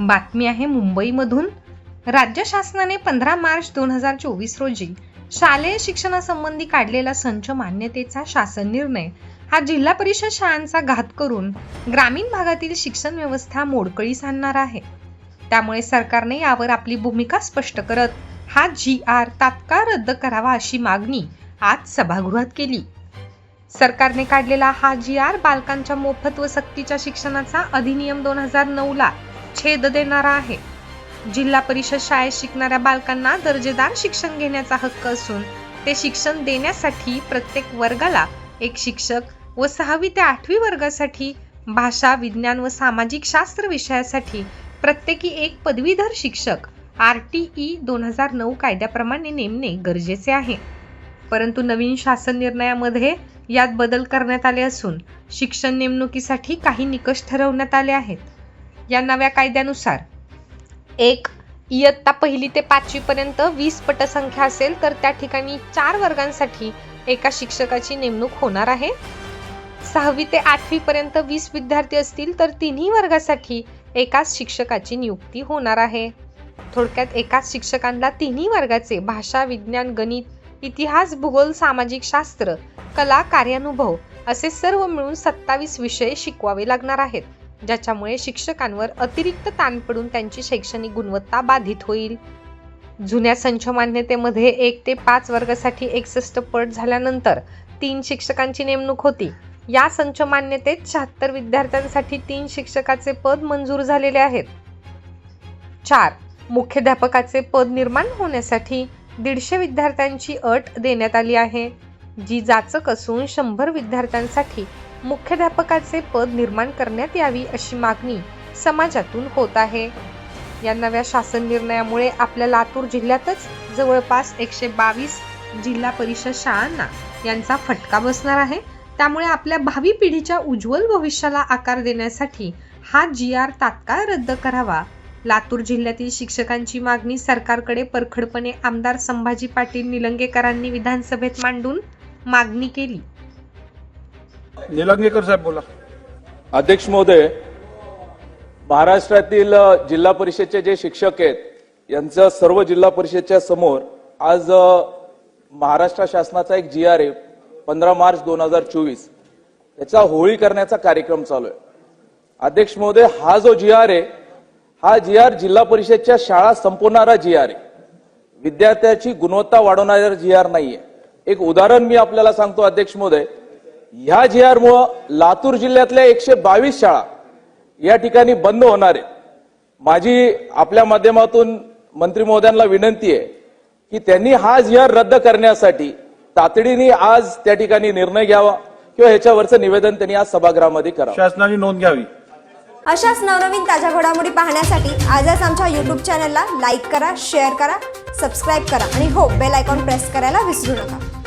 बातमी आहे मुंबईमधून. राज्य शासनाने पंधरा मार्च दोन हजार चोवीस रोजी शालेय शिक्षणासंबंधी काढलेला संच मान्यतेचा शासन निर्णय हा जिल्हा परिषद शाळांचा घात करून ग्रामीण भागातील शिक्षण व्यवस्था मोडकळीस आणणार आहे. त्यामुळे सरकारने यावर आपली भूमिका स्पष्ट करत हा जी आर तात्काळ रद्द करावा अशी मागणी आज सभागृहात केली. सरकारने काढलेला हा जी आर बालकांच्या मोफत व सक्तीच्या शिक्षणाचा अधिनियम दोन हजार नऊ ला छेद देणारा आहे. जिल्हा परिषद शाळेत शिकणाऱ्या बालकांना दर्जेदार शिक्षण घेण्याचा हक्क असून ते शिक्षण देण्यासाठी प्रत्येक वर्गाला एक शिक्षक व सहावी ते आठवी वर्गासाठी भाषा विज्ञान व सामाजिक शास्त्र विषयासाठी प्रत्येकी एक पदवीधर शिक्षक आर टी ई दोन हजार नऊ कायद्याप्रमाणे नेमणे गरजेचे आहे. परंतु नवीन शासन निर्णयामध्ये यात बदल करण्यात आले असून शिक्षण नेमणुकीसाठी काही निकष ठरवण्यात आले आहेत. या नव्या कायद्यानुसार. एक इयत्ता पहिली ते पाचवी पर्यंत वीस पटसंख्या असेल तर त्या ठिकाणी चार वर्गांसाठी एका शिक्षकाची नेमणूक होणार आहे. सहावी ते आठवी पर्यंत वीस विद्यार्थी असतील तर तिन्ही वर्गासाठी एकाच शिक्षकाची नियुक्ती होणार आहे. थोडक्यात एकाच शिक्षकांना तिन्ही वर्गाचे भाषा विज्ञान गणित इतिहास भूगोल सामाजिक शास्त्र कला कार्यानुभव असे सर्व मिळून सत्तावीस विषय शिकवावे लागणार आहेत. ज्याच्यामुळे शिक्षकांवर अतिरिक्त ताण पडून त्यांची शैक्षणिक गुणवत्ता बाधित होईल. जुन्या संच मान्यतेमध्ये एक ते पाच वर्गासाठी एकसष्ट पट झाल्यानंतर तीन शिक्षकांची नेमणूक होती. या संच मान्यतेत शहात्तर विद्यार्थ्यांसाठी तीन शिक्षकाचे पद मंजूर झालेले आहेत. चार मुख्याध्यापकाचे पद निर्माण होण्यासाठी दीडशे विद्यार्थ्यांची अट देण्यात आली आहे. जी जाचक असून शंभर विद्यार्थ्यांसाठी मुख्याध्यापकाचे पद निर्माण करण्यात यावी अशी मागणी समाजातून होत आहे. या नव्या शासन निर्णयामुळे आपल्या लातूर जिल्ह्यातच जवळपास एकशे बावीस जिल्हा परिषद शाळांना यांचा फटका बसणार आहे. त्यामुळे आपल्या भावी पिढीच्या उज्ज्वल भविष्याला आकार देण्यासाठी हा जी आर तात्काळ रद्द करावा. लातूर जिल्ह्यातील शिक्षकांची मागणी सरकारकडे परखडपणे आमदार संभाजी पाटील निलंगेकरांनी विधानसभेत मांडून मागणी केली. निलंगेकर साहेब बोला. अध्यक्ष महोदय महाराष्ट्रातील जिल्हा परिषदचे जे शिक्षक आहेत यांचं सर्व जिल्हा परिषदच्या समोर आज महाराष्ट्र शासनाचा एक जी आर आहे पंधरा मार्च दोन हजार चोवीस त्याचा होळी करण्याचा कार्यक्रम चालू आहे. अध्यक्ष महोदय हा जो जी आर आहे हा जी आर जिल्हा परिषदच्या शाळा संपवणारा जी आर आहे विद्यार्थ्याची गुणवत्ता वाढवणारा जी आर नाहीये. एक उदाहरण मी आपल्याला सांगतो अध्यक्ष महोदय. ह्या जी आर मुळे लातूर जिल्ह्यातल्या एकशे बावीस शाळा या ठिकाणी बंद होणार आहेत. माझी आपल्या माध्यमातून मंत्री महोदयांना विनंती आहे की त्यांनी हा जी आर रद्द करण्यासाठी तातडीने आज त्या ठिकाणी निर्णय घ्यावा किंवा ह्याच्यावरचं निवेदन त्यांनी आज सभागृहामध्ये करावं. शासनाने नोंद घ्यावी. अशाच नवनवीन ताज्या घडामोडी पाहण्यासाठी आजच आमच्या यूट्यूब चॅनलला लाईक करा शेअर करा सबस्क्राईब करा आणि हो बेल आयकॉन प्रेस करायला विसरू नका.